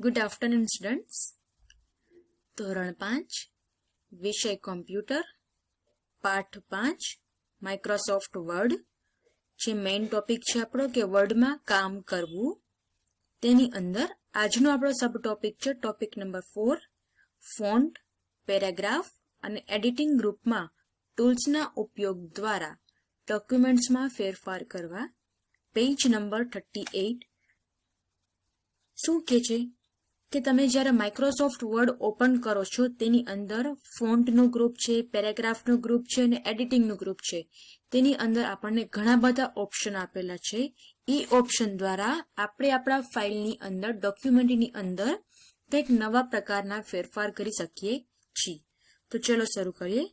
Good afternoon students ધોરણ પાંચ, વિષય કોમ્પ્યુટર પાઠ પાંચ માઇક્રોસોફ્ટ વર્ડ જે મેઇન ટોપિક છે આપણો, કે વર્ડમાં કામ કરવું. તેની અંદર આજનો આપણો સબ ટોપિક છે topic number four font paragraph અને એડિટિંગ ગ્રુપમાં ટૂલ્સના ઉપયોગ દ્વારા ડોક્યુમેન્ટ્સમાં ફેરફાર કરવા. પેજ નંબર થર્ટી એઇટ શું કે છે? કે તમે જ્યારે માઇક્રોસોફ્ટ વર્ડ ઓપન કરો છો, તેની અંદર ફોન્ટનું ગ્રુપ છે પેરેગ્રાફનું ગ્રુપ છે અને એડિટિંગનું ગ્રુપ છે. તેની અંદર આપણને ઘણા બધા ઓપ્શન આપેલા છે. એ ઓપ્શન દ્વારા આપણે આપણા ફાઇલની અંદર ડોક્યુમેન્ટની અંદર કંઈક નવા પ્રકારના ફેરફાર કરી શકીએ છીએ. તો ચલો શરૂ કરીએ.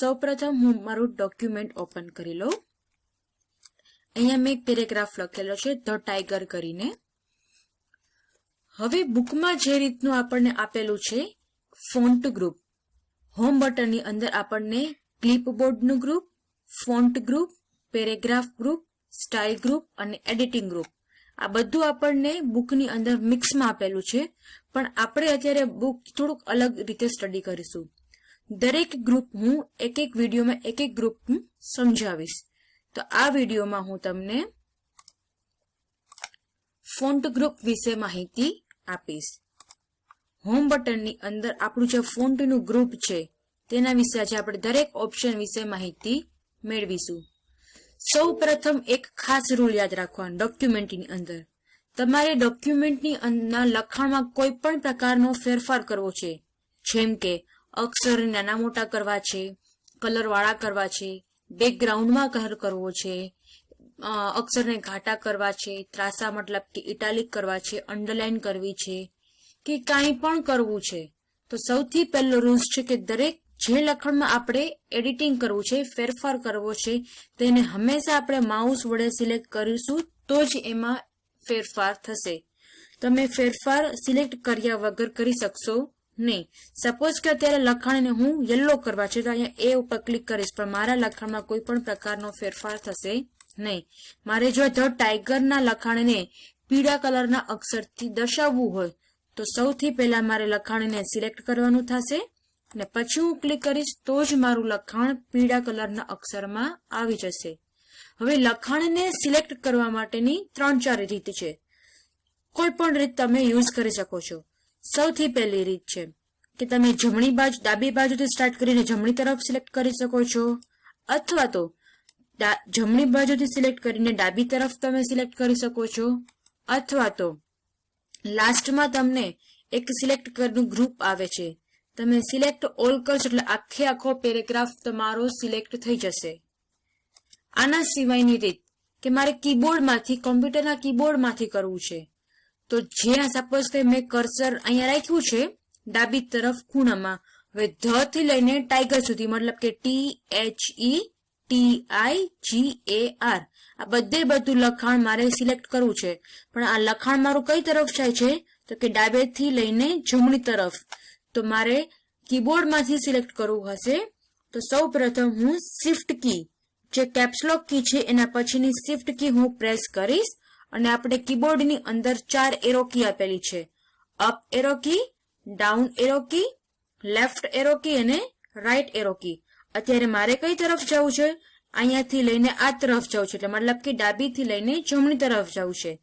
સૌપ્રથમ હું મારું ડોક્યુમેન્ટ ઓપન કરી લઉં. અહીંયા મેં એક પેરેગ્રાફ લખેલો છે ધ ટાઈગર કરીને. હવે બુકમાં જે રીતનું આપણને આપેલું છે, ફોન્ટ ગ્રુપ. હોમ બટનની અંદર આપણને ક્લિપબોર્ડનું group, font group, paragraph group, style group અને એડિટિંગ ગ્રુપ. આ બધું આપણને બુકની અંદર મિક્સમાં આપેલું છે, પણ આપણે અત્યારે બુક થોડુંક અલગ રીતે સ્ટડી કરીશું. દરેક ગ્રુપ હું એક એક વિડીયોમાં એક એક ગ્રુપ સમજાવીશ. તો આ વિડીયોમાં હું તમને ફોન્ટ ગ્રુપ વિશે માહિતી આપીશ. હોમ બટનની અંદર આપણું જે ફોન્ટનું ગ્રુપ છે, તેના વિશે આજે આપણે દરેક ઓપ્શન વિશે માહિતી મેળવીશું. સૌ પ્રથમ એક ખાસ રૂલ યાદ રાખવાનો ડોક્યુમેન્ટની અંદર. તમારે ડોક્યુમેન્ટની અંદરના લખાણમાં કોઈ પણ પ્રકારનો ફેરફાર કરવો છે. જેમ કે અક્ષર નાના મોટા કરવા છે કલર વાળા કરવા છે બેકગ્રાઉન્ડમાં કલર કરવો છે અક્ષરને ઘાટા કરવા છે, ત્રાસા મતલબ કે ઇટાલિક કરવા છે અન્ડરલાઇન કરવી છે, કે કાંઈ પણ કરવું છે. તો સૌથી પહેલો રૂલ્સ છે કે દરેક જે લખાણમાં આપણે એડિટિંગ કરવું છે, ફેરફાર કરવો છે, તેને હંમેશા આપણે માઉસ વડે સિલેક્ટ કરીશું તો જ એમાં ફેરફાર થશે. તમે ફેરફાર સિલેક્ટ કર્યા વગર કરી શકશો નહીં. સપોઝ કે અત્યારે લખાણને હું યલો કરવા છે, તો અહીંયા એ ઉપર ક્લિક કરીશ, પણ મારા લખાણમાં કોઈ પણ પ્રકારનો ફેરફાર થશે નહીં. મારે જો ધ ટાઈગરના લખાણને પીળા કલરના અક્ષરથી દર્શાવવું હોય, તો સૌથી પહેલા મારે લખાણને સિલેક્ટ કરવાનું થશે અને પછી હું ક્લિક કરીશ તો જ મારું લખાણ પીળા કલરના અક્ષરમાં આવી જશે. હવે લખાણને સિલેક્ટ કરવા માટેની ત્રણ ચાર રીત છે. કોઈ પણ રીત તમે યુઝ કરી શકો છો. સૌથી પહેલી રીત છે કે તમે જમણી બાજુ, ડાબી બાજુથી સ્ટાર્ટ કરીને જમણી તરફ સિલેક્ટ કરી શકો છો. અથવા તો જમણી બાજુથી સિલેક્ટ કરીને ડાબી તરફ તમે સિલેક્ટ કરી શકો છો. અથવા તો, લાસ્ટમાં તમને એક સિલેક્ટ કરનું ગ્રુપ આવે છે. તમે સિલેક્ટ ઓલ કરશો એટલે આખે આખો પેરેગ્રાફ તમારો સિલેક્ટ થઈ જશે. આના સિવાયની રીત કે મારે કીબોર્ડમાંથી, કોમ્પ્યુટરના કીબોર્ડમાંથી કરવું છે. તો જ્યાં સપોઝ કે મેં કર્સર અહીંયા રાખ્યું છે, ડાબી તરફ ખૂણામાં. હવે ધ થી લઈને ટાઈગર સુધી મતલબ કે T H E T I G A R આ બધે બધું લખાણ મારે સિલેક્ટ કરવું છે. પણ આ લખાણ મારું કઈ તરફ જાય છે? તો કે ડાબેથી લઈને જમણી તરફ. તો મારે કીબોર્ડમાંથી સિલેક્ટ કરવું હશે. તો સૌ પ્રથમ હું શિફ્ટ કી. જે કેપ્સલોક કી છે, એના પછીની શિફ્ટ કી હું પ્રેસ કરીશ. અને આપણે કીબોર્ડની અંદર ચાર એરો કી આપેલી છે. Up arrow key, down arrow key, left arrow key અને રાઈટ એરો કી. અત્યારે મારે કઈ તરફ જવું છે? અહીંયાથી લઈને આ તરફ જવું છે. એટલે મતલબ કે ડાબીથી લઈને જમણી તરફ જવું છે.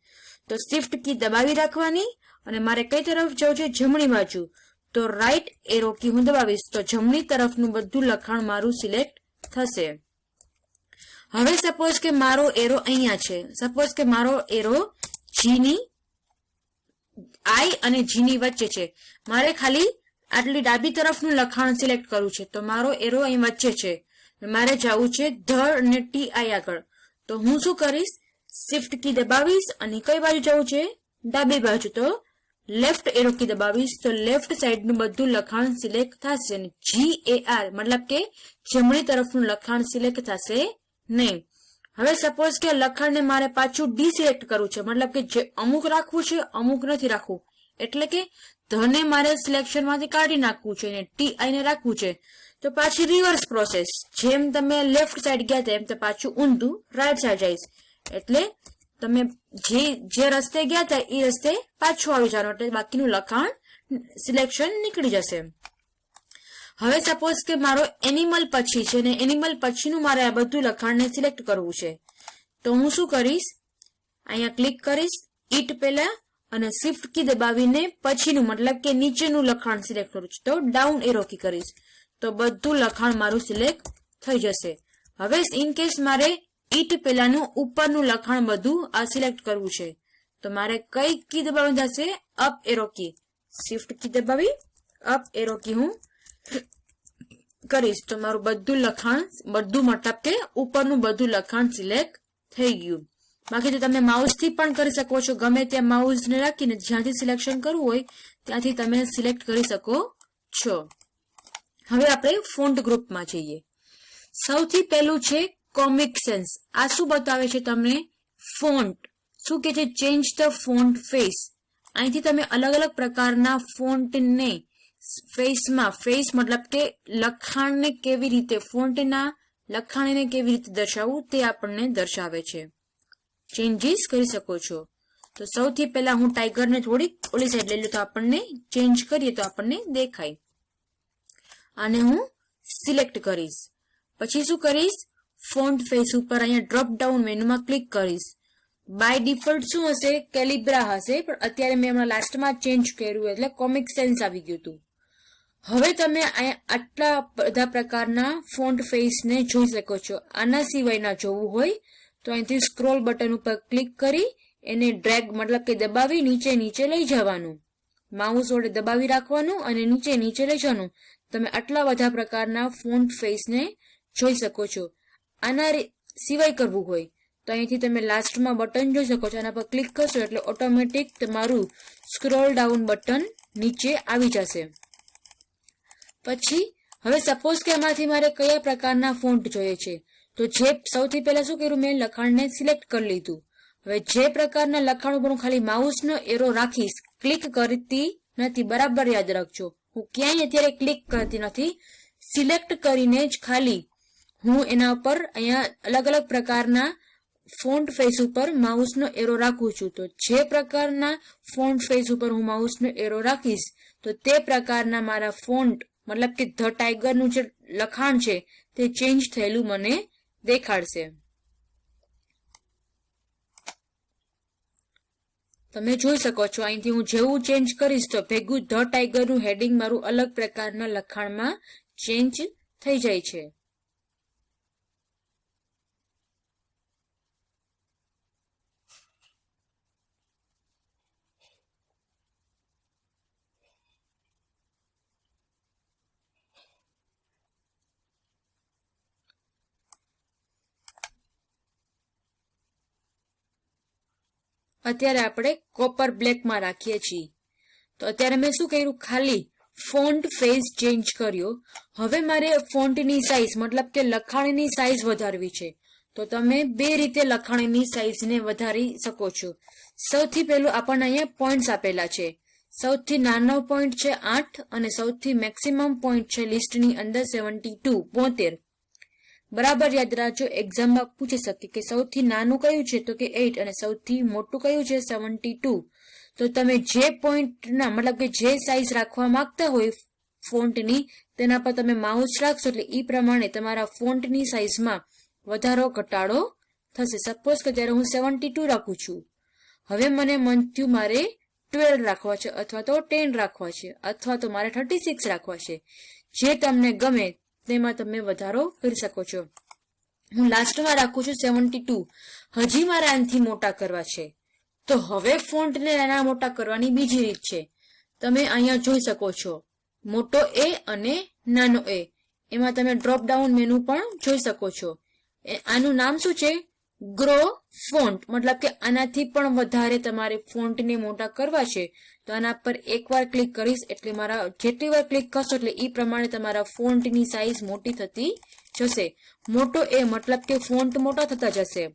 તો શિફ્ટ કી દબાવી રાખવાની અને મારે કઈ તરફ જવું છે? જમણી બાજુ. તો રાઈટ એરો કી હું દબાવીશ. તો જમણી તરફનું બધું લખાણ મારું સિલેક્ટ થશે. હવે સપોઝ કે મારો એરો અહીંયા છે. સપોઝ કે મારો એરો જીની આઈ અને જીની વચ્ચે છે. મારે ખાલી આટલી ડાબી તરફનું લખાણ સિલેક્ટ કરવું છે. તો મારો એરો અહીં વચ્ચે છે. મારે જવું છે ધ અને ટી આઈ આગળ. તો હું શું કરીશ? શિફ્ટ કી દબાવીશ અને કઈ બાજુ જવું છે? ડાબી બાજુ. તો લેફ્ટ એરો કી દબાવીશ. તો લેફ્ટ સાઈડનું બધું લખાણ સિલેક્ટ થશે જી એ આર મતલબ કે જમણી તરફનું લખાણ સિલેક્ટ થશે નહીં. હવે સપોઝ કે લખાણને મારે પાછું ડિસિલેક્ટ કરવું છે. મતલબ કે જે અમુક રાખવું છે, અમુક નથી રાખવું. એટલે કે ધને મારે સિલેક્શનમાંથી કાઢી નાખવું છે અને ટી આઈને રાખવું છે. તો પાછી રિવર્સ પ્રોસેસ જેમ તમે લેફ્ટ સાઈડ ગયા તેમ તો પાછું ઊંધું રાઈટ સાઈડ જઈશ એટલે તમે જે જે રસ્તે ગયા હતા એ રસ્તે પાછું આવી જવાનું. એટલે બાકીનું લખાણ સિલેક્શન નીકળી જશે. હવે સપોઝ કે મારો એનિમલ પછી છે ને એનિમલ પછીનું મારે આ બધું લખાણને સિલેક્ટ કરવું છે. તો હું શું કરીશ? અહીંયા ક્લિક કરીશ. ઈટ પહેલા અને શિફ્ટ કી દબાવીને પછીનું મતલબ કે નીચેનું લખાણ સિલેક્ટ કરું છું. તો ડાઉન એરો કી કરીશ. તો બધું લખાણ મારું સિલેક્ટ થઈ જશે. હવે ઇન કેસ મારે ઈટ પેલાનું ઉપરનું લખાણ બધું આ સિલેક્ટ કરવું છે. તો મારે કઈ કી દબાવવાની થશે up arrow key shift key દબાવી અપ એરો કી હું કરીશ. તો મારું બધું લખાણ, બધું મતલબ કે ઉપરનું બધું લખાણ સિલેક્ટ થઈ ગયું. બાકી તો તમે માઉસથી પણ કરી શકો છો. ગમે ત્યાં માઉસને રાખીને જ્યાંથી સિલેક્શન કરવું હોય, ત્યાંથી તમે સિલેક્ટ કરી શકો છો. હવે આપણે ફોન્ટ ગ્રુપમાં જઈએ. સૌથી પહેલું છે કોમિક સેન્સ આ શું બતાવે છે તમને? ફોન્ટ શું કે છે? ચેન્જ ધ ફોન્ટ ફેસ અહીંથી તમે અલગ અલગ પ્રકારના ફોન્ટને ફેસમાં ફેસ મતલબ કે લખાણને કેવી રીતે ફોન્ટના લખાણને કેવી રીતે દર્શાવવું તે આપણને દર્શાવે છે. ચેન્જીસ કરી શકો છો. તો સૌથી પહેલા હું ટાઈગરને થોડીક ઓલી સાઈડ લઈ લઉં તો આપણને ચેન્જ કરીએ તો આપણને દેખાય. આને હું સિલેક્ટ કરીશ. પછી શું કરીશ? ફોન્ટ ફેસ ઉપર અહીંયા ડ્રોપ ડાઉન મેનુમાં ક્લિક કરીશ. બાય ડિફોલ્ટ શું હશે? કેલિબ્રા હશે, પણ અત્યારે મેં હમણાં લાસ્ટમાં ચેન્જ કર્યું એટલે કોમિક સેન્સ આવી ગયું હતું. હવે તમે આટલા બધા પ્રકારના ફોન્ટ ફેસને જોઈ શકો છો. આના સિવાયના જોવું હોય તો અહીંથી સ્ક્રોલ બટન ઉપર ક્લિક કરી એને ડ્રેગ મતલબ કે દબાવી નીચે નીચે લઈ જવાનું. માઉસ વડે દબાવી રાખવાનું અને નીચે નીચે લઈ જવાનું. તમે આટલા બધા પ્રકારના ફોન્ટ ફેસને જોઈ શકો છો. આના સિવાય કરવું હોય તો અહીંથી તમે લાસ્ટમાં બટન જોઈ શકો છો. આના પર ક્લિક કરશો એટલે ઓટોમેટિક તમારું સ્ક્રોલ ડાઉન બટન નીચે આવી જશે. પછી, હવે સપોઝ કે આમાંથી મારે કયા પ્રકારના ફોન્ટ જોઈએ છે? તો જે સૌથી પહેલા શું કર્યું? મેં લખાણને સિલેક્ટ કરી લીધું. હવે જે પ્રકારના લખાણ ઉપર હું ખાલી માઉસનો એરો રાખીશ ક્લિક કરતી નથી. બરાબર યાદ રાખજો. હું ક્યાંય અત્યારે ક્લિક કરતી નથી. સિલેક્ટ કરીને જ ખાલી હું એના ઉપર અહીંયા અલગ અલગ પ્રકારના ફોન્ટ ફેસ ઉપર માઉસનો એરો રાખું છું. તો જે પ્રકારના ફોન્ટ ફેસ ઉપર હું માઉસનો એરો રાખીશ, તો તે પ્રકારના મારા ફોન્ટ મતલબ કે ધ ટાઈગરનું જે લખાણ છે, તે ચેન્જ થયેલું મને દેખાડશે. તમે જોઈ શકો છો, અહીંથી હું જેવું ચેન્જ કરીશ તો ભેગું ધ ટાઈગરનું હેડિંગ મારું અલગ પ્રકારના લખાણમાં ચેન્જ થઈ જાય છે. અત્યારે આપણે કોપર બ્લેકમાં રાખીએ છીએ. તો અત્યારે મેં શું કર્યું? ખાલી ફોન્ટ ફેસ ચેન્જ કર્યો. હવે મારે ફોન્ટની સાઇઝ મતલબ કે લખાણની સાઇઝ વધારવી છે. તો તમે બે રીતે લખાણની સાઇઝને વધારી શકો છો. સૌથી પહેલું આપણને અહીંયા પોઈન્ટ્સ આપેલા છે. સૌથી નાનો પોઈન્ટ છે આઠ અને સૌથી મેક્સિમમ પોઈન્ટ છે લિસ્ટની અંદર સેવન્ટી ટુ બોતેર. બરાબર યાદ રાખજો એક્ઝામમાં પૂછી શકે કે સૌથી નાનું કયું છે? તો કે એઇટ અને સૌથી મોટું કયું છે? સેવન્ટી ટુ તો તમે જે પોઈન્ટના મતલબ કે જે સાઇઝ રાખવા માંગતા હોય ફોન્ટની તેના પર તમે માઉસ રાખશો એટલે એ પ્રમાણે તમારા ફોન્ટની સાઇઝમાં વધારો, ઘટાડો થશે. સપોઝ કે ત્યારે હું સેવન્ટી ટુ રાખું છું, હવે મને મન થયું મારે ટ્વેલ્વ રાખવા છે અથવા તો ટેન રાખવા છે, અથવા તો મારે થર્ટી સિક્સ રાખવા છે. જે તમને ગમે તેમાં તમે વધારો કરી શકો છો. હું લાસ્ટમાં રાખું છું સેવન્ટી ટુ હજી મારે આનાથી મોટા કરવા છે. તો હવે ફોન્ટને નાના મોટા કરવાની બીજી રીત છે. તમે અહીંયા જોઈ શકો છો. મોટો એ અને નાનો એ એમાં તમે ડ્રોપ ડાઉન મેનુ પણ જોઈ શકો છો. આનું નામ શું છે? ગ્રો ફોન્ટ મતલબ કે આનાથી પણ વધારે તમારે ફોન્ટને મોટા કરવા છે. તો આના પર એકવાર ક્લિક કરીશ એટલે મારા જેટલી વાર ક્લિક કરશો એટલે એ પ્રમાણે તમારા ફોન્ટની સાઇઝ મોટી થતી જશે. મોટો એ મતલબ કે ફોન્ટ મોટા થતા જશે.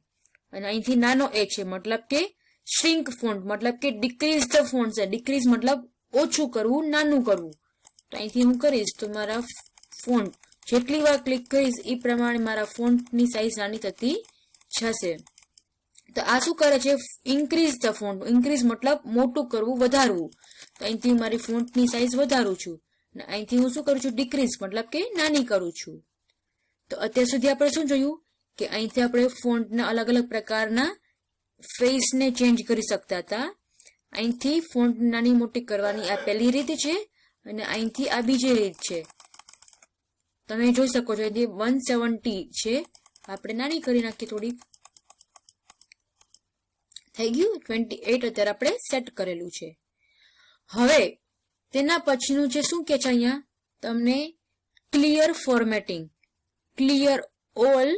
અને અહીંથી નાનો એ છે, મતલબ કે શ્રિંક ફોન્ટ મતલબ કે ડિક્રીઝ ધ ફોન્ટ છે. ડિક્રીઝ મતલબ ઓછું કરવું, નાનું કરવું. તો અહીંથી હું કરીશ તો મારા ફોન્ટ જેટલી વાર ક્લિક કરીશ એ પ્રમાણે મારા ફોન્ટની સાઇઝ નાની થતી જશે. તો આ શું કરે છે? ઇન્ક્રીઝ ધ ફોન્ટ ઇન્ક્રીઝ મતલબ મોટું કરવું, વધારવું. તો અહીંથી મારી ફોન્ટની સાઇઝ વધારું છું. અને અહીંથી હું શું કરું છું? ડિક્રીઝ મતલબ કે નાની કરું છું. તો અત્યાર સુધી આપણે શું જોયું? કે અહીંથી આપણે ફોન્ટના અલગ અલગ પ્રકારના ફેસને ચેન્જ કરી શકતા હતા. અહીંથી ફોન્ટ નાની મોટી કરવાની આ પહેલી રીત છે અને અહીંથી આ બીજી રીત છે. તમે જોઈ શકો છો, અહીંથી વન સેવન્ટી છે. આપણે નાની કરી નાખીએ થોડીક. થઈ ગયું ટ્વેન્ટી એટ અત્યારે આપણે સેટ કરેલું છે. હવે તેના પછીનું છે શું કે છે અહીંયા? તમને clear formatting clear all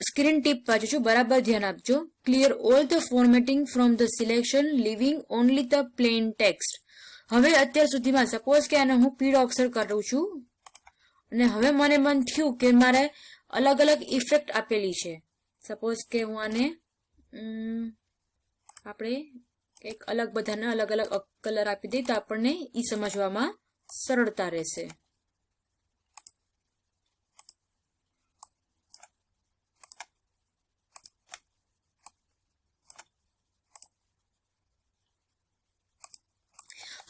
screen tip પાછું છું બરાબર ધ્યાન આપજો. Clear all the formatting from the selection leaving only the plain text હવે અત્યાર સુધીમાં સપોઝ કે આને હું પીળો અક્ષર કરું છું, અને હવે મને મન થયું કે મારે અલગ અલગ ઇફેક્ટ આપેલી છે. સપોઝ કે હું આને આપણે એક અલગ બધાને અલગ અલગ કલર આપી દઈએ તો આપણને એ સમજવામાં સરળતા રહેશે.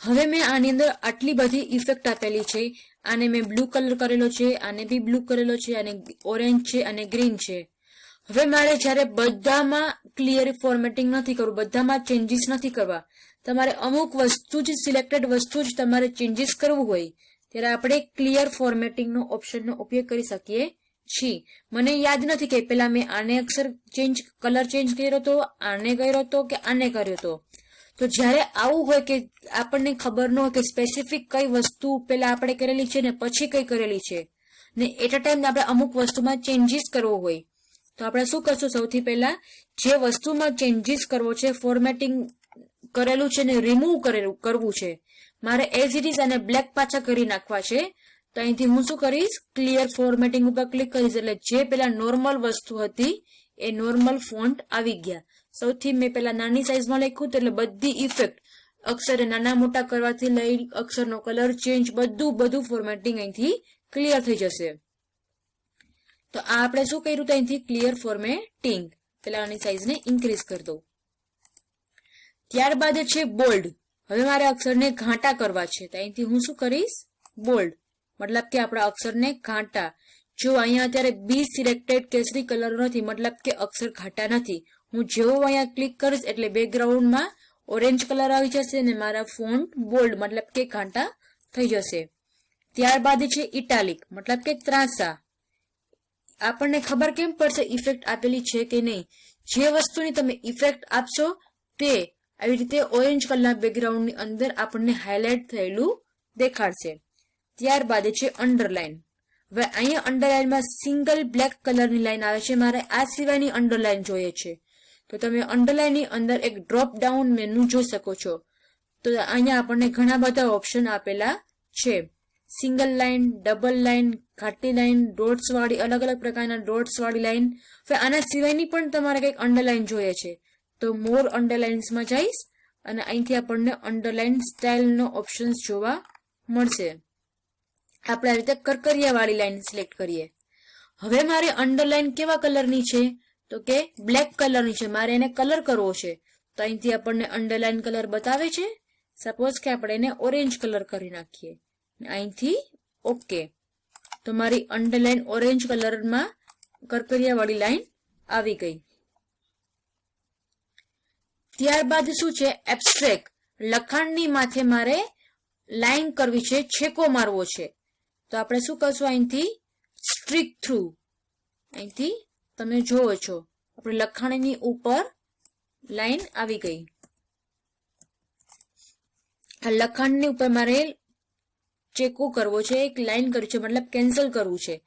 હવે મેં આની અંદર આટલી બધી ઇફેક્ટ આપેલી છે. આને મેં બ્લુ કલર કરેલો છે, આને બી બ્લુ કરેલો છે અને ઓરેન્જ છે અને ગ્રીન છે. હવે મારે જ્યારે બધામાં ક્લિયર ફોર્મેટિંગ નથી કરવું, બધામાં ચેન્જીસ નથી કરવા, તમારે અમુક વસ્તુ જ સિલેક્ટેડ વસ્તુ જ તમારે ચેન્જીસ કરવું હોય, ત્યારે આપણે ક્લિયર ફોર્મેટિંગનો ઓપ્શનનો ઉપયોગ કરી શકીએ છીએ. મને યાદ નથી કે પેલા મેં આને અક્ષર ચેન્જ કલર ચેન્જ કર્યો હતો આને કર્યો હતો કે આને કર્યો હતો તો જ્યારે આવું હોય કે આપણને ખબર ન હોય કે સ્પેસિફિક કઈ વસ્તુ પેલા આપણે કરેલી છે ને પછી કઈ કરેલી છે, ને એટ અ ટાઈમ આપણે અમુક વસ્તુમાં ચેન્જીસ કરવો હોય તો આપણે શું કરશું? સૌથી પહેલા જે વસ્તુમાં ચેન્જીસ કરવો છે ફોર્મેટિંગ કરેલું છે ને રિમૂવ કરેલું, કરવું છે, મારે એઝ ઇટ ઇઝ અને બ્લેક પાછા કરી નાખવા છે. તો અહીંથી હું શું કરીશ? ક્લિયર ફોર્મેટિંગ ઉપર ક્લિક કરીશ. એટલે જે પેલા નોર્મલ વસ્તુ હતી, એ નોર્મલ ફોન્ટ આવી ગયા. સૌથી મેં પેલા નાની સાઈઝમાં લખ્યું તો એટલે બધી ઇફેક્ટ અક્ષરે નાના મોટા કરવાથી લઈ અક્ષરનો કલર ચેન્જ બધું બધું ફોર્મેટિંગ અહીંથી ક્લિયર થઈ જશે. તો આ આપણે શું કર્યું તો અહીંથી ક્લિયર ફોર્મેટિંગ પેલા આની સાઈઝને ઇન્ક્રીઝ કરી દઉં. ત્યારબાદ છે બોલ્ડ હવે મારે અક્ષરને ઘાટા કરવા છે. તો અહીંથી હું શું કરીશ? બોલ્ડ મતલબ કે આપણા અક્ષરને ઘાટા. જો અહીંયા અત્યારે બી સિલેક્ટેડ કેસરી કલર નથી, મતલબ કે અક્ષર ઘાટા નથી. હું જેવો અહીંયા ક્લિક કરીશ એટલે બેકગ્રાઉન્ડમાં ઓરેન્જ કલર આવી જશે અને મારા ફોન્ટ બોલ્ડ મતલબ કે ઘાટા થઈ જશે. ત્યારબાદ છે ઇટાલિક મતલબ કે ત્રાસા. આપણને ખબર કેમ પડશે ઇફેક્ટ આપેલી છે કે નહીં? જે વસ્તુની તમે ઇફેક્ટ આપશો તે આવી રીતે ઓરેન્જ કલરના બેકગ્રાઉન્ડની અંદર આપણને હાઇલાઇટ થયેલું દેખાડશે. ત્યારબાદ છે અંડરલાઈન હવે અહીંયા અંડરલાઇનમાં સિંગલ બ્લેક કલરની લાઇન આવે છે. મારે આ સિવાયની અંડરલાઇન જોઈએ છે. તો તમે અંડરલાઇનની અંદર એક ડ્રોપ ડાઉન મેનુ જોઈ શકો છો. તો અહીંયા આપણને ઘણા બધા ઓપ્શન આપેલા છે. સિંગલ લાઇન ડબલ લાઈન ઘાટી લાઈન ડોટ્સવાળી અલગ અલગ પ્રકારના ડોટ્સવાળી લાઇન હવે આના સિવાયની પણ તમારે કંઈક અંડરલાઈન જોઈએ છે. તો મોર અંડરલાઇન્સમાં જઈશ અને અહીંથી આપણને અંડરલાઇન સ્ટાઇલનો ઓપ્શન્સ જોવા મળશે. આપણે આ રીતે કરકરિયાવાળી લાઈન સિલેક્ટ કરીએ. હવે મારે અંડરલાઇન કેવા કલરની છે? તો કે બ્લેક કલરની છે. મારે એને કલર કરવો છે. તો અહીંથી આપણને અંડરલાઇન કલર બતાવે છે. સપોઝ કે આપણે એને ઓરેન્જ કલર કરી નાખીએ. અહીંથી, ઓકે. તો મારી અંડરલાઈન ઓરેન્જ કલરમાં કરકરિયા વાળી લાઈન આવી ગઈ. ત્યારબાદ શું છે? એબ્સ્ટ્રેક લખાણની માથે મારે લાઈન કરવી છે, છેકો મારવો છે. તો આપણે શું કરશું અહીંથી? સ્ટ્રીક થ્રુ અહીંથી તમે જોવો છો, આપણે લખાણની ઉપર લાઈન આવી ગઈ. આ લખાણની ઉપર મારે ચેકો કરવો છે, એક લાઈન કરવી છે, મતલબ કેન્સલ કરવું છે.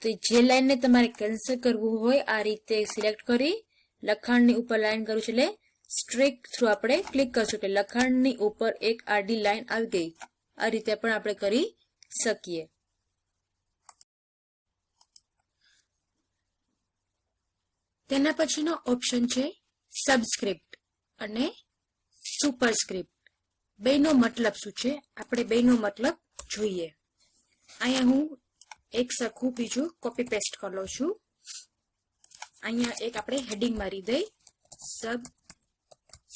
તો જે લાઈનને તમારે કેન્સલ કરવું હોય, આ રીતે સિલેક્ટ કરી લખાણની ઉપર લાઈન કરવું છે, એટલે સ્ટ્રીક થ્રુ આપણે ક્લિક કરશું. એટલે લખાણની ઉપર એક આડી લાઈન આવી ગઈ. આ રીતે પણ આપણે કરી શકીએ. તેના પછીનો ઓપ્શન છે સબસ્ક્રિપ્ટ અને સુપરસ્ક્રિપ્ટ બેનો મતલબ શું છે? આપણે બેનો મતલબ જોઈએ. અહીંયા હું એક સરખું બીજું કોપી પેસ્ટ કરી લઉં છું. અહીંયા એક આપણે હેડિંગ મારી દઈ. સબ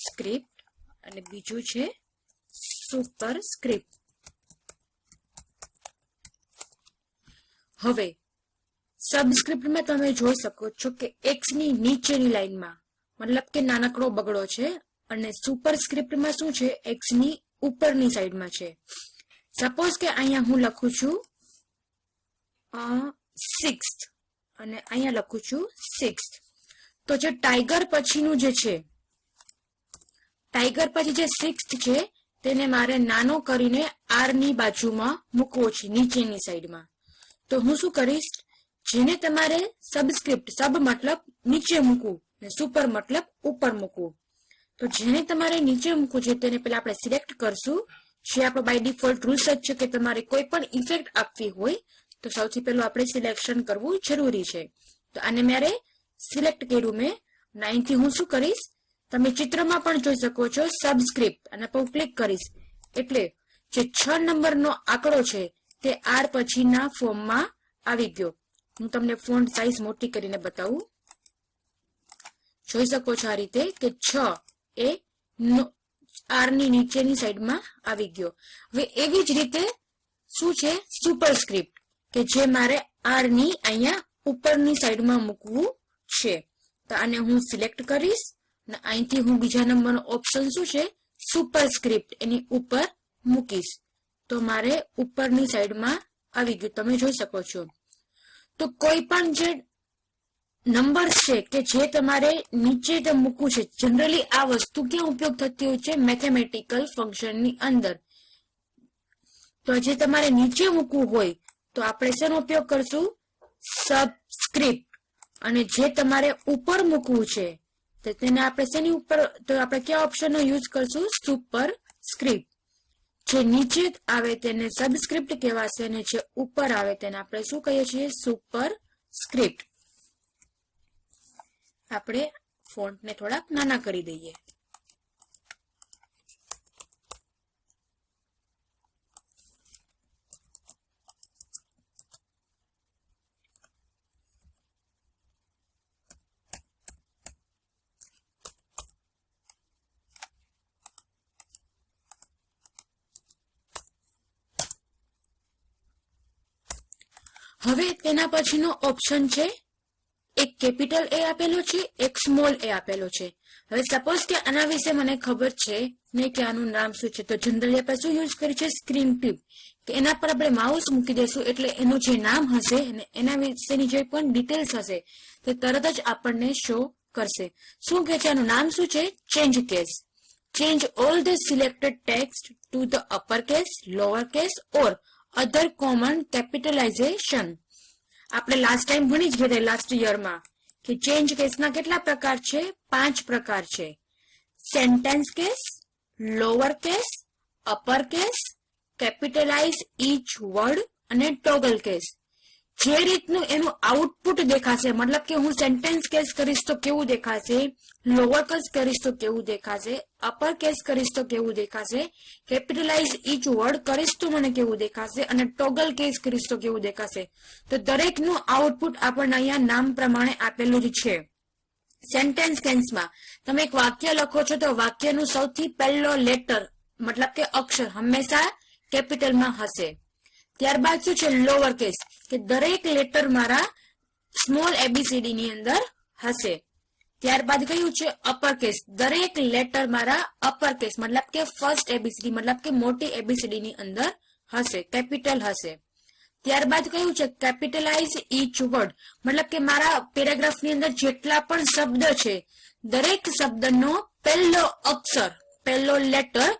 સ્ક્રિપ્ટ અને બીજું છે સુપર સ્ક્રિપ્ટ હવે સબસ્ક્રિપ્ટમાં તમે જોઈ શકો છો કે એક્સની નીચેની લાઈનમાં, મતલબ કે નાનકડો બગડો છે અને સુપર સ્ક્રિપ્ટમાં શું છે? એક્સની ઉપરની સાઈડમાં છે. સપોઝ કે અહીંયા હું લખું છું સિક્સ અને અહીંયા લખું છું સિક્સ તો જે ટાઈગર પછીનું જે છે ટાઈગર પછી જે સિક્સ છે, તેને મારે નાનો કરીને આરની બાજુમાં મૂકવો છે, નીચેની સાઈડમાં તો હું શું કરીશ? જેને તમારે સબસ્ક્રિપ્ટ સબ મતલબ નીચે મૂકવું સુપર મતલબ ઉપર મૂકવું. તો જેને તમારે નીચે મૂકવું છે તેને પહેલા આપણે સિલેક્ટ કરશું. જે આપણો બાય ડિફોલ્ટ રૂલ્સ જ છે કે તમારે કોઈ પણ ઇફેક્ટ આપવી હોય, તો સૌથી પહેલું આપણે સિલેક્શન કરવું જરૂરી છે. તો આને મારે સિલેક્ટ કર્યું મેં. અને અહીંથી હું શું કરીશ? તમે ચિત્રમાં પણ જોઈ શકો છો સબસ્ક્રિપ્ટ અને પર ક્લિક કરીશ. એટલે જે છ નંબરનો આંકડો છે, તે આર પછીના ફોર્મમાં આવી ગયો. હું તમને ફોન્ટ સાઈઝ મોટી કરીને બતાવું. જોઈ શકો છો આ રીતે કે છ એ આરની નીચેની સાઈડમાં આવી ગયો. હવે એવી જ રીતે શું છે? સુપરસ્ક્રિપ્ટ, કે જે મારે આરની અહીંયા ઉપરની સાઈડમાં મૂકવું છે. તો આને હું સિલેક્ટ કરીશ અને અહીંથી હું બીજા નંબરનો ઓપ્શન શું છે? સુપરસ્ક્રિપ્ટ, એની ઉપર મૂકીશ. તો મારે ઉપરની સાઈડમાં આવી ગયું. તમે જોઈ શકો છો. તો કોઈ પણ જે નંબર છે કે જે તમારે નીચે તે મૂકવું છે. જનરલી આ વસ્તુ ક્યાં ઉપયોગ થતી હોય છે? મેથેમેટિકલ ફંક્શનની અંદર. તો જે તમારે નીચે મૂકવું હોય, તો આપણે શેનો ઉપયોગ કરશું? સબસ્ક્રિપ્ટ અને જે તમારે ઉપર મૂકવું છે, તો તેને આપણે શેની ઉપર, તો આપણે કયા ઓપ્શનનો યુઝ કરશું? સુપર સ્ક્રિપ્ટ જે નીચે આવે તેને સબસ્ક્રિપ્ટ કહેવાશે અને જે ઉપર આવે તેને આપણે શું કહીએ છીએ? સુપર સ્ક્રિપ્ટ આપણે ફોન્ટને થોડાક નાના કરી દઈએ. હવે તેના પછીનો ઓપ્શન છે એક કેપિટલ એ આપેલો છે, એક સ્મોલ એ આપેલો છે. હવે સપોઝ કે આના વિશે મને ખબર છે ને કે આનું નામ શું છે, તો જનરલી આપણે શું યુઝ કરીએ છીએ? Screen tip. કે એના પર આપણે માઉસ મૂકી દઈશું, એટલે એનું જે નામ હશે અને એના વિશેની જે પણ ડિટેલ્સ હશે, તે તરત જ આપણને શો કરશે. શું કે છે? આનું નામ શું છે? Change case change all the selected text to the upper case lower case or other common capitalization. આપણે લાસ્ટ ટાઈમ ભણી જ ગયા લાસ્ટ યરમાં કે ચેન્જ કેસના કેટલા પ્રકાર છે? પાંચ પ્રકાર છે. Sentence case lower case upper case capitalize each word અને ટોગલ કેસ જે રીતનું એનું આઉટપુટ દેખાશે, મતલબ કે હું સેન્ટેન્સ કેસ કરીશ તો કેવું દેખાશે લોઅર કેસ કરીશ તો કેવું દેખાશે અપર કેસ કરીશ તો કેવું દેખાશે કેપિટલાઇઝ ઈચ વર્ડ કરીશ તો મને કેવું દેખાશે, અને ટોગલ કેસ કરીશ તો કેવું દેખાશે. તો દરેકનું આઉટપુટ આપણને અહીંયા નામ પ્રમાણે આપેલું જ છે. સેન્ટેન્સ કેન્સમાં તમે એક વાક્ય લખો છો તો વાક્યનું સૌથી પહેલો લેટર મતલબ કે અક્ષર, હંમેશા કેપિટલમાં હશે. ત્યારબાદ શું છે? લોઅર કેસ કે દરેક લેટર મારા સ્મોલ એબીસીડી ની અંદર હશે. ત્યારબાદ કયું છે? અપર કેસ દરેક લેટર મારા અપર કેસ મતલબ કે ફર્સ્ટ એબીસીડી મતલબ કે મોટી એબીસીડી ની અંદર હશે કેપિટલ હશે. ત્યારબાદ કયું છે? કેપિટલાઇઝ ઈચ વર્ડ મતલબ કે મારા પેરેગ્રાફની અંદર જેટલા પણ શબ્દ છે, દરેક શબ્દનો પહેલો અક્ષર, પહેલો લેટર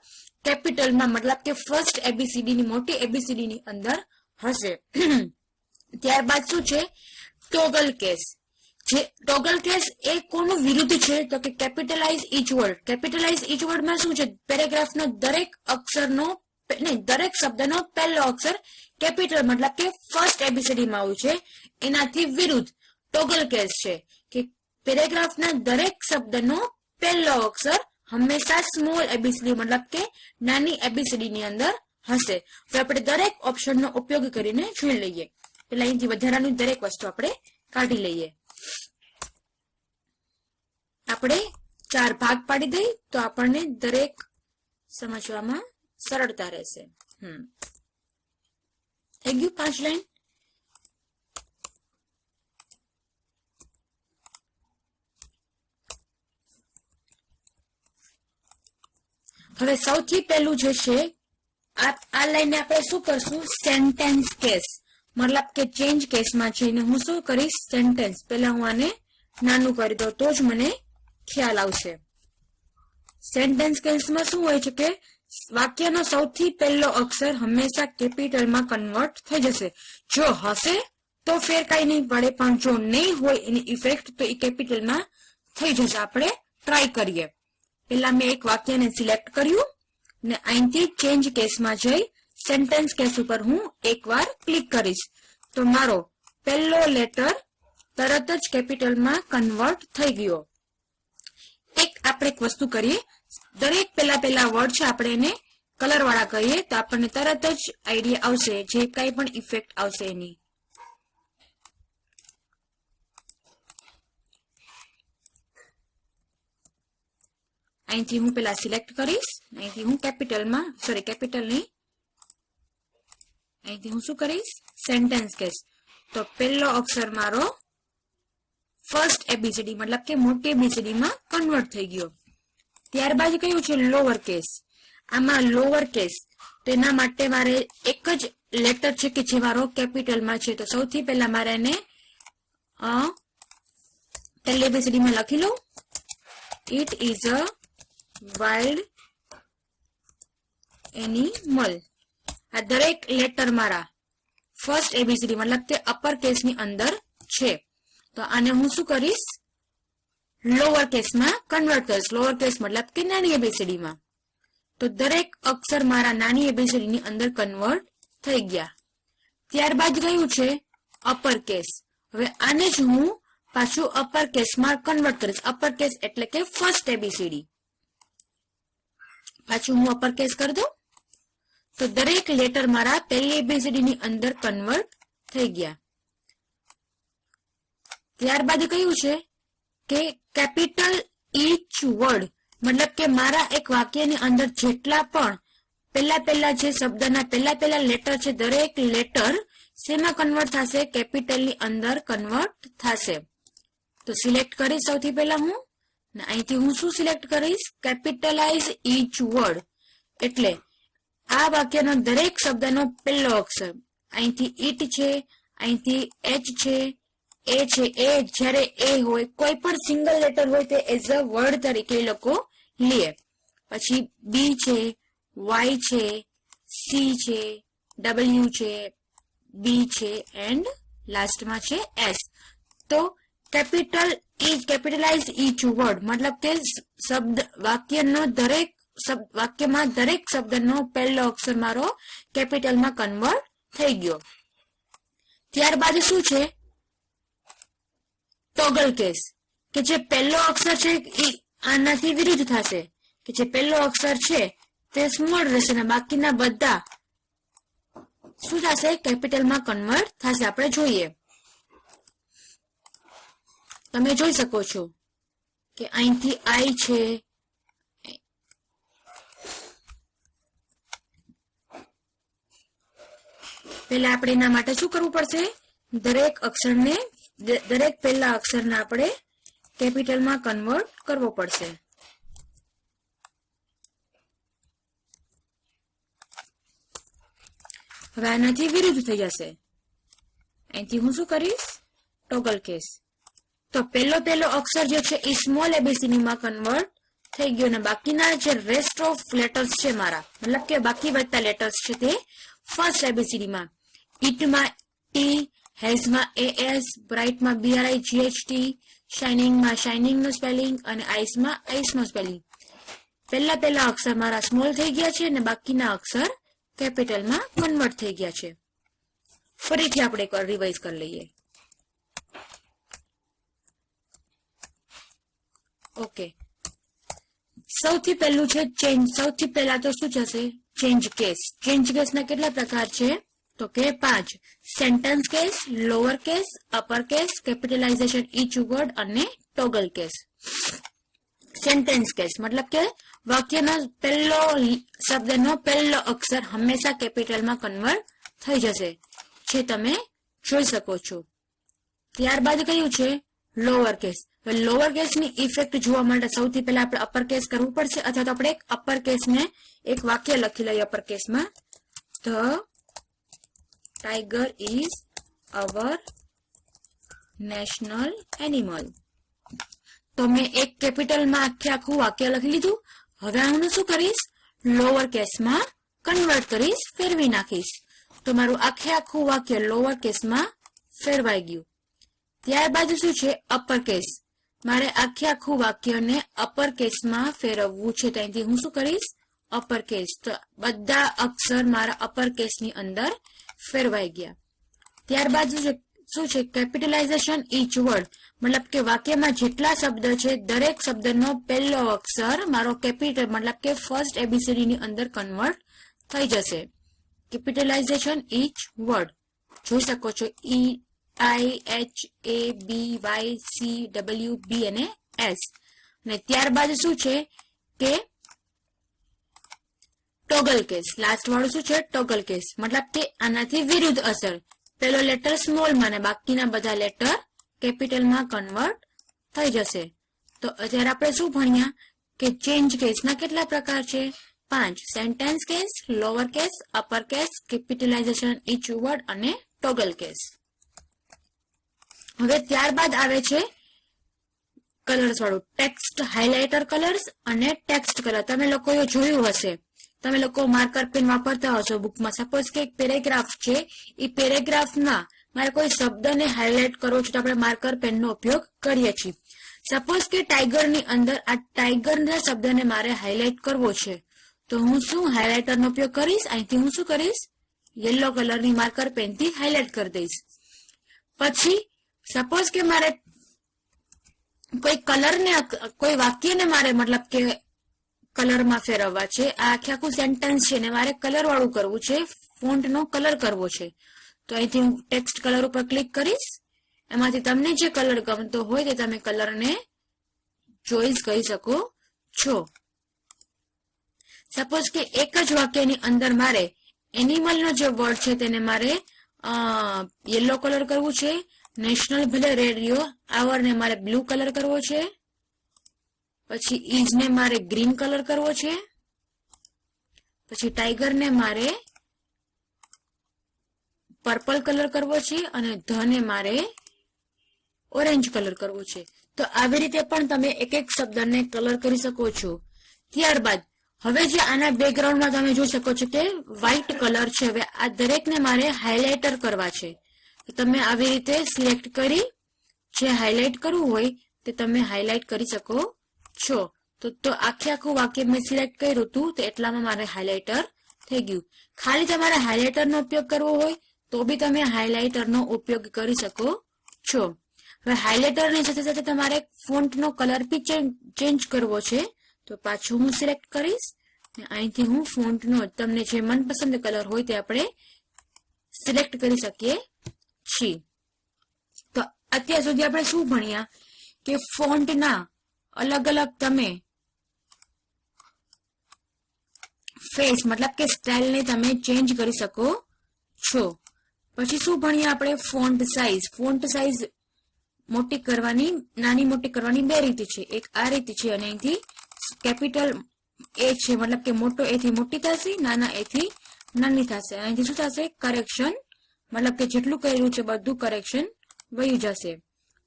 કેપિટલમાં મતલબ કે ફર્સ્ટ એબીસીડી ની મોટી એબીસીડી ની અંદર હશે. ત્યારબાદ શું છે? ટોગલ કેસ જે ટોગલ કેસ એ કોનું વિરુદ્ધ છે? તો કે capitalise each word capitalise each વર્ડમાં શું છે? પેરેગ્રાફનો દરેક અક્ષરનો, નહીં, દરેક શબ્દનો પહેલો અક્ષર કેપિટલ મતલબ કે ફર્સ્ટ એબીસીડીમાં આવ્યું છે. એનાથી વિરુદ્ધ ટોગલ કેસ છે. કે પેરેગ્રાફના દરેક શબ્દનો પહેલો અક્ષર હંમેશા સ્મોલ એબીસીડી મતલબ કે નાની એબીસીડી ની અંદર હશે. તો આપણે દરેક ઓપ્શનનો ઉપયોગ કરીને જોઈ લઈએ. એટલે અહીંથી વધારાની દરેક વસ્તુ આપણે કાઢી લઈએ. આપણે ચાર ભાગ પાડી દઈ તો આપણને દરેક સમજવામાં સરળતા રહેશે. હમ. થઈ ગયું પાંચ લાઈન. હવે સૌથી પહેલું જે છે, આ લાઈને આપણે શું કરશું? સેન્ટેન્સ કેસ મતલબ કે ચેન્જ કેસમાં જઈને હું શું કરીશ? સેન્ટેન્સ પહેલા હું આને નાનું કરી દઉં, તો જ મને ખ્યાલ આવશે. સેન્ટેન્સ કેસમાં શું હોય છે કે, વાક્યનો સૌથી પહેલો અક્ષર હંમેશા કેપિટલમાં કન્વર્ટ થઈ જશે. જો હશે, તો ફેર કઈ નહીં પડે, પણ જો નહીં હોય એની ઇફેક્ટ તો એ કેપિટલમાં થઈ જશે. આપણે ટ્રાય કરીએ. પેલા મેં એક વાક્યને સિલેક્ટ કર્યું ને અહીંથી ચેન્જ કેસમાં જઈ સેન્ટેન્સ કેસ ઉપર હું એકવાર ક્લિક કરીશ. તો મારો પહેલો લેટર તરત જ કેપિટલમાં કન્વર્ટ થઈ ગયો. એક આપણે એક વસ્તુ કરીએ. દરેક પેલા પેલા વર્ડ છે, આપણે એને કલર વાળા કહીએ તો આપણને તરત જ આઈડિયા આવશે, જે કઈ પણ ઇફેક્ટ આવશે એની. અહીંથી હું પેલા સિલેક્ટ કરીશ અહીંથી હું કેપિટલમાં સોરી કેપિટલ નહીં અહીંથી હું શું કરીશ સેન્ટેન્સ કહીશ તો પહેલો અક્ષર મારો ફર્સ્ટ એબીસીડી મતલબ કે મોટી એબીસીડીમાં કન્વર્ટ થઈ ગયો ત્યારબાદ કયું છે? લોઅર કેસ આમાં લોઅર કેસ તેના માટે મારે એક જ લેટર છે કે જે મારો કેપિટલમાં છે. તો સૌથી પહેલા મારે એને પહેલી એબીસીડીમાં લખી લઉં. It is a wild animal. આ દરેક લેટર મારા ફર્સ્ટ એબીસીડી મતલબ કે અપર કેસની અંદર છે. તો આને હું શું કરીશ? લોઅર કેસમાં કન્વર્ટ કરીશ. લોઅર કેસ મતલબ કે નાની એબીસીડીમાં તો દરેક અક્ષર મારા નાની એબીસીડી ની અંદર કન્વર્ટ થઈ ગયા. ત્યારબાદ રહ્યું છે અપર કેસ હવે આને જ હું પાછું અપર કેસમાં કન્વર્ટ કરીશ. અપર કેસ એટલે કે ફર્સ્ટ એબીસીડી પાછું હું અપર કેસ કરી દઉં? તો દરેક લેટર મારા પહેલી એબીસીડી ની અંદર કન્વર્ટ થઈ ગયા. ત્યારબાદ કહ્યું છે કે કેપિટલ ઈચ વર્ડ મતલબ કે મારા એક વાક્યની અંદર જેટલા પણ પહેલા પહેલા જે શબ્દના પહેલા પહેલા લેટર છે, દરેક લેટર શેમાં કન્વર્ટ થશે? કેપિટલની અંદર કન્વર્ટ થશે. તો સિલેક્ટ કરી સૌથી પહેલા હું ને અહીંથી હું શું સિલેક્ટ કરીશ? કેપિટલાઇઝ ઈચ વર્ડ એટલે આ વાક્યનો દરેક શબ્દનો પહેલો અક્ષર. અહીંથી ઈટ છે, અહીંથી એચ છે એ છે. એ જ્યારે એ હોય, કોઈ પણ સિંગલ લેટર હોય તે એઝ અ વર્ડ તરીકે લોકો લે. પછી બી છે વાય છે સી છે ડબલ્યુ છે બી છે એન્ડ લાસ્ટમાં છે એસ તો capital each capitalise each word મતલબ કે શબ્દ, વાક્યનો દરેક વાક્યમાં દરેક શબ્દનો પહેલો અક્ષર મારો કેપિટલમાં કન્વર્ટ થઈ ગયો. ત્યારબાદ શું છે? ટોગલ કેસ કે જે પહેલો અક્ષર છે એ આનાથી વિરુદ્ધ થશે. કે જે પહેલો અક્ષર છે તે સ્મોલ રહેશે ને બાકીના બધા શું થશે? કેપિટલમાં કન્વર્ટ થશે. આપણે જોઈએ. તમે જોઈ શકો છો કે અહીંથી આઈ છે. પેલા આપણે એના માટે શું કરવું પડશે? દરેક અક્ષરને દરેક પહેલા અક્ષરને આપણે કેપિટલમાં કન્વર્ટ કરવો પડશે. હવે આનાથી વિરુદ્ધ થઈ જશે. અહીંથી હું શું કરીશ? ટોગલ કેસ તો પહેલો પહેલો અક્ષર જે છે એ સ્મોલ એબીસીડીમાં કન્વર્ટ થઈ ગયો ને બાકીના જે રેસ્ટ ઓફ લેટર્સ છે મારા, મતલબ કે બાકી વધતા લેટર્સ છે તે ફર્સ્ટ એબીસીડી માં. ઇટમાં ટી હેઝમાં A S બ્રાઇટમાં B R I G H T શાઇનિંગમાં શાઇનિંગનું સ્પેલિંગ અને આઈસમાં આઈસનું સ્પેલિંગ પહેલા પહેલા અક્ષર મારા સ્મોલ થઈ ગયા છે અને બાકીના અક્ષર કેપિટલમાં કન્વર્ટ થઈ ગયા છે. ફરીથી આપણે રિવાઇઝ કરી લઈએ. ઓકે. સૌથી પહેલું છે ચેન્જ સૌથી પહેલા તો શું જશે? ચેન્જ કેસ ચેન્જ કેસના કેટલા પ્રકાર છે? તો કે પાંચ. Sentence case lower case upper case capitalization each word અને ટોગલ કેસ સેન્ટેન્સ કેસ મતલબ કે વાક્યનો પહેલો શબ્દનો પહેલો અક્ષર હંમેશા કેપિટલમાં કન્વર્ટ થઈ જશે. જે તમે જોઈ શકો છો. ત્યારબાદ કયું છે? લોઅર કેસ લોઅર કેસની ઇફેક્ટ જોવા માટે સૌથી પહેલા આપણે અપર કેસ કરવું પડશે, અથવા તો આપણે એક અપર કેસને એક વાક્ય લખી લઈએ અપર કેસમાં the tiger is our national animal તો મેં એક કેપિટલમાં આખે આખું વાક્ય લખી લીધું. હવે હું શું કરીશ? લોઅર કેસમાં કન્વર્ટ કરીશ, ફેરવી નાખીશ. તો મારું આખે આખું વાક્ય લોઅર કેસમાં ફેરવાઈ ગયું. ત્યારબાદ શું છે? અપર કેસ મારે આખે આખું વાક્યને અપર કેસમાં ફેરવવું છે. ત્યાંથી હું શું કરીશ? અપર કેસ તો બધા અક્ષર મારા અપર કેસની અંદર ફેરવાઈ ગયા. ત્યારબાદ શું છે? શું છે? કેપિટલાઇઝેશન ઈચ વર્ડ મતલબ કે વાક્યમાં જેટલા શબ્દ છે, દરેક શબ્દનો પહેલો અક્ષર મારો કેપિટલ મતલબ કે ફર્સ્ટ એબીસીડી અંદર કન્વર્ટ થઈ જશે. કેપિટલાઇઝેશન ઈચ વર્ડ જોઈ શકો છો? E I H A B Y C W B અને એસ અને ત્યારબાદ શું છે કે ટોગલ કેસ લાસ્ટ વાળું શું છે? ટોગલ કેસ મતલબ કે આનાથી વિરુદ્ધ અસર. પેલો લેટર સ્મોલમાં અને બાકીના બધા લેટર કેપિટલમાં કન્વર્ટ થઈ જશે. તો અત્યારે આપણે શું ભણ્યા? કે ચેન્જ કેસના કેટલા પ્રકાર છે? પાંચ. Sentence case lower case upper case capitalization each word અને ટોગલ કેસ હવે ત્યારબાદ આવે છે કલર્સ વાળું. ટેક્સ્ટ હાઇલાઇટર કલર્સ અને ટેક્સ્ટ કલર તમે લોકોએ જોયું હશે. તમે લોકો માર્કર પેન વાપરતા હશો બુકમાં સપોઝ કે એક પેરેગ્રાફ છે, એ પેરેગ્રાફમાં મારે કોઈ શબ્દને હાઇલાઇટ કરવો છે તો આપણે માર્કર પેનનો ઉપયોગ કરીએ છીએ. સપોઝ કે ટાઈગરની અંદર આ ટાઈગરના શબ્દને મારે હાઇલાઇટ કરવો છે. તો હું શું હાઇલાઇટરનો ઉપયોગ કરીશ? અહીંથી હું શું કરીશ? યલો કલરની માર્કર પેનથી હાઇલાઇટ કરી દઈશ. પછી સપોઝ કે મારે કોઈ કલરને, કોઈ વાક્યને મારે મતલબ કે કલરમાં ફેરવવા છે, આ આખે આખું સેન્ટેન્સ છે ને મારે કલર વાળું કરવું છે ફોન્ટનો કલર કરવો છે. તો અહીંથી હું ટેક્સ્ટ કલર ઉપર ક્લિક કરીશ, એમાંથી તમને જે કલર ગમતો હોય તે તમે કલરને ચોઈસ કરી શકો છો. સપોઝ કે એક જ વાક્યની અંદર મારે એનિમલનો જે વર્ડ છે તેને મારે યલો કલર કરવું છે નેશનલ ભલે રેડિયો, આવરને મારે બ્લુ કલર કરવો છે. પછી ઈઝને મારે ગ્રીન કલર કરવો છે. પછી ટાઈગરને મારે પર્પલ કલર કરવો છે અને ધને મારે ઓરેન્જ કલર કરવો છે. તો આવી રીતે પણ તમે એક એક શબ્દને કલર કરી શકો છો. ત્યારબાદ, હવે જે આના બેકગ્રાઉન્ડમાં તમે જોઈ શકો છો કે વ્હાઇટ કલર છે. હવે આ દરેકને મારે હાઇલાઇટર કરવા છે. તમે આવી રીતે સિલેક્ટ કરી જે હાઇલાઇટ કરવું હોય તે તમે હાઇલાઇટ કરી શકો છો. તો તો આખે આખું વાક્ય મેં સિલેક્ટ કર્યું હતું, તો એટલામાં મારે હાઇલાઇટર થઈ ગયું. ખાલી તમારે હાઇલાઇટરનો ઉપયોગ કરવો હોય, તો બી તમે હાઇલાઇટરનો ઉપયોગ કરી શકો છો. હવે હાઇલાઇટરની સાથે સાથે તમારે ફોન્ટનો કલર બી ચેન્જ કરવો છે, તો પાછું હું સિલેક્ટ કરીશ અહીંથી હું ફોન્ટનો તમને જે મનપસંદ કલર હોય તે આપણે સિલેક્ટ કરી શકીએ છીએ તો અત્યાર સુધી આપણે શું ભણ્યા? કે ફોન્ટના અલગ અલગ તમે ફેસ મતલબ કે સ્ટાઇલને તમે ચેન્જ કરી શકો છો. પછી શું ભણીએ આપણે? ફોન્ટ સાઇઝ ફોન્ટ સાઇઝ મોટી કરવાની, નાની મોટી કરવાની બે રીત છે. એક આ રીત છે અને અહીંથી કેપિટલ એ છે. મતલબ કે મોટો એથી મોટી થશે, નાના એથી નાની થશે. અહીંથી શું થશે? કરેક્શન મતલબ કે જેટલું કર્યું છે બધું કરેક્શન વહી જશે.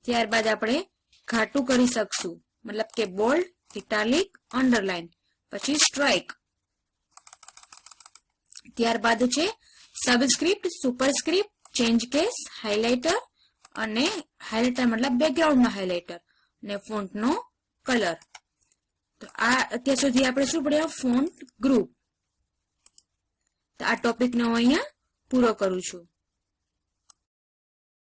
ત્યારબાદ આપણે ઘાટું કરી શકશું. મતલબ કે બોલ્ડ ઇટાલિક અંડરલાઇન પછી સ્ટ્રાઇક ત્યારબાદ છે subscript superscript change case highlighter અને હાઇલાઇટર મતલબ બેકગ્રાઉન્ડમાં હાઇલાઇટર અને ફોન્ટનો કલર તો આ અત્યાર સુધી આપણે શું ભણ્યા? ફોન્ટ ગ્રુપ તો આ ટોપિકનો હું અહીંયા પૂરો કરું છું.